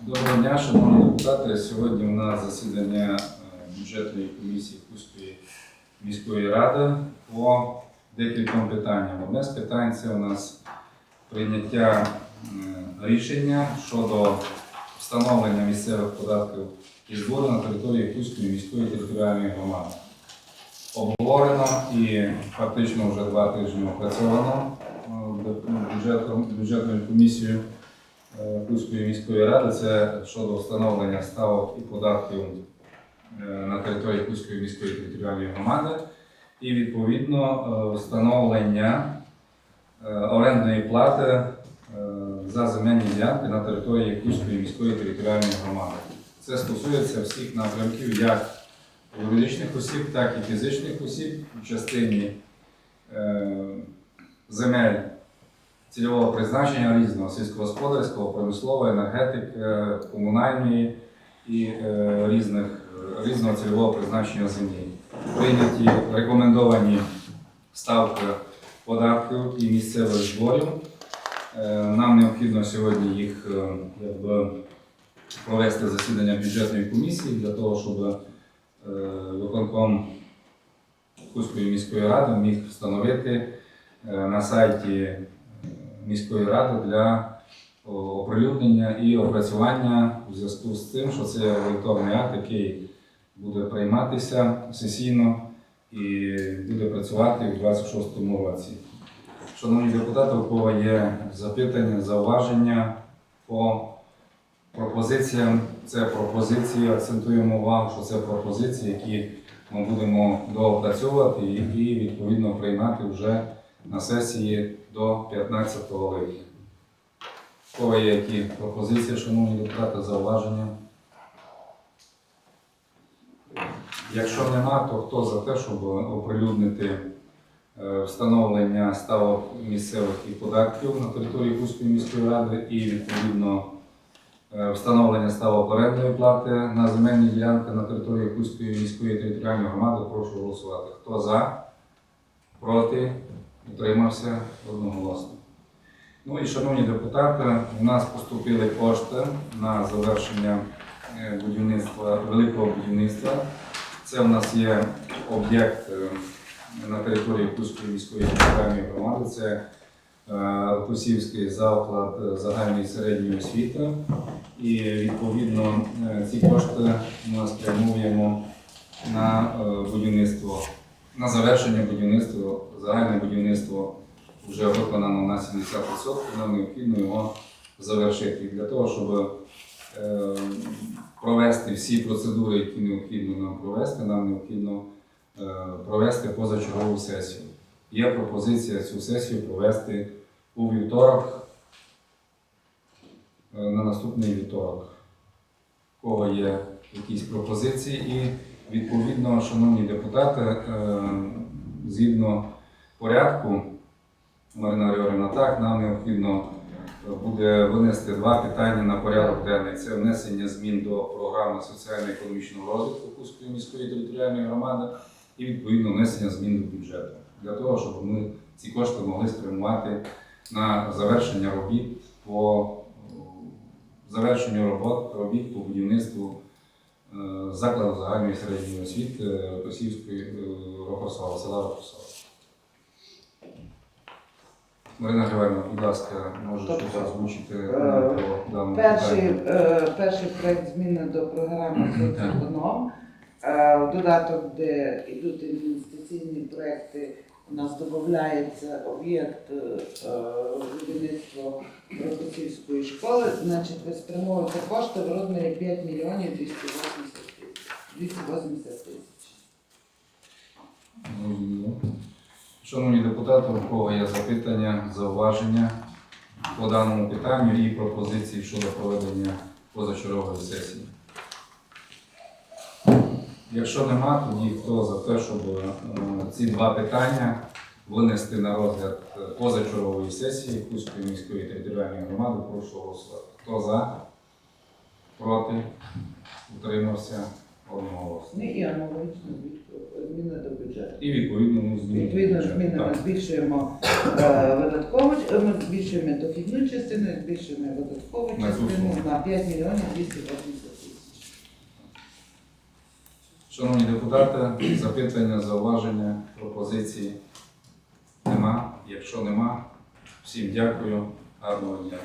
Доброго дня, шановні депутати. Сьогодні у нас засідання е, бюджетної комісії Кузької міської ради по декільком питанням. Одне з питань це у нас прийняття е, рішення щодо встановлення місцевих податків і збору на території Кузької міської територіальної громади. Обговорено і фактично вже два тижні опрацьовано е, бюджетною комісією. Е, Кузької міської ради це щодо встановлення ставок і податків е, на території Кузької міської територіальної громади і відповідно е, встановлення орендної плати за земельні ділянки на території Кузької міської територіальної громади. Це стосується всіх напрямків як юридичних осіб, так і фізичних осіб в частині земель цільового призначення різного сільськогосподарського, промислового, енергетики, комунальної і е, різних, різного цільового призначення землі. Прийняті рекомендовані ставки податків і місцевих зборів. Е, Нам необхідно сьогодні їх е, якби, провести засідання бюджетної комісії для того, щоб е, виконком Кузької міської ради міг встановити е, на сайті е, міської ради для оприлюднення і опрацювання у зв'язку з тим, що це електронний акт, який буде прийматися сесійно і буде працювати у 2026 році. Шановні депутати, у кого є запитання, зауваження по пропозиціям, це пропозиції, акцентуємо увагу, що це пропозиції, які ми будемо доопрацьовувати і відповідно приймати вже на сесії до 15 липня. Кого є які пропозиції, шановні депутати, зауваження? Якщо нема, то хто за те, щоб оприлюднити е, встановлення ставок місцевих і податків на території Кузької міської ради і відповідно е, встановлення ставок орендної плати на земельні ділянки на території Кузької міської територіальної громади, прошу голосувати. Хто за? Проти? Утримався одноголосно. Ну і шановні депутати, у нас поступили кошти на завершення е, будівництва, великого будівництва. Це у нас є об'єкт е, на території Кузької міської територіальної громади. Це е, Косівський заклад е, загальної середньої освіти. І відповідно е, ці кошти ми спрямуємо на е, будівництво на завершення будівництва, загальне будівництво вже виконано на 70%, нам необхідно його завершити. І для того, щоб е, провести всі процедури, які необхідно нам провести, нам необхідно е, провести позачергову сесію. Є пропозиція цю сесію провести у вівторок, е, на наступний вівторок. У кого є якісь пропозиції і Відповідно, шановні депутати, е, згідно порядку, Марина Григорівна, так, нам необхідно буде винести два питання на порядок денний. Це внесення змін до програми соціально-економічного розвитку Кузької міської територіальної громади і відповідно внесення змін до бюджету. Для того, щоб ми ці кошти могли спрямувати на завершення робіт по е, завершенню робот, робіт по будівництву закладу загальної середньої освіти Косівської е, села Рокосова. Марина Григорівна, будь ласка, можете Тобто, щось озвучити е, по даному Перший, питанню? е, перший проект зміни до програми соцеконом. Е, В додаток, де йдуть інвестиційні проекти, у нас додається об'єкт е, будівництва Рокосівської школи. Значить, ви спрямовуєте кошти в розмірі 5 мільйонів 280 тисяч. 280 тисяч. Зрозуміло. Шановні депутати, у кого є запитання, зауваження по даному питанню і пропозиції щодо проведення позачергової сесії? Якщо нема, тоді хто за те, щоб е, ці два питання винести на розгляд е, позачергової сесії Кузької міської територіальної громади, прошу голосувати. Хто за? Проти? Утримався одноголосно. Не і аналогічно зміни до бюджету. І відповідно зміни. Відповідно, зміни ми збільшуємо е, видаткову, ми збільшуємо дохідну частину, збільшуємо видаткову частину на 5 мільйонів 280 Шановні депутати, запитання, зауваження, пропозиції нема. Якщо нема, всім дякую. Гарного дня.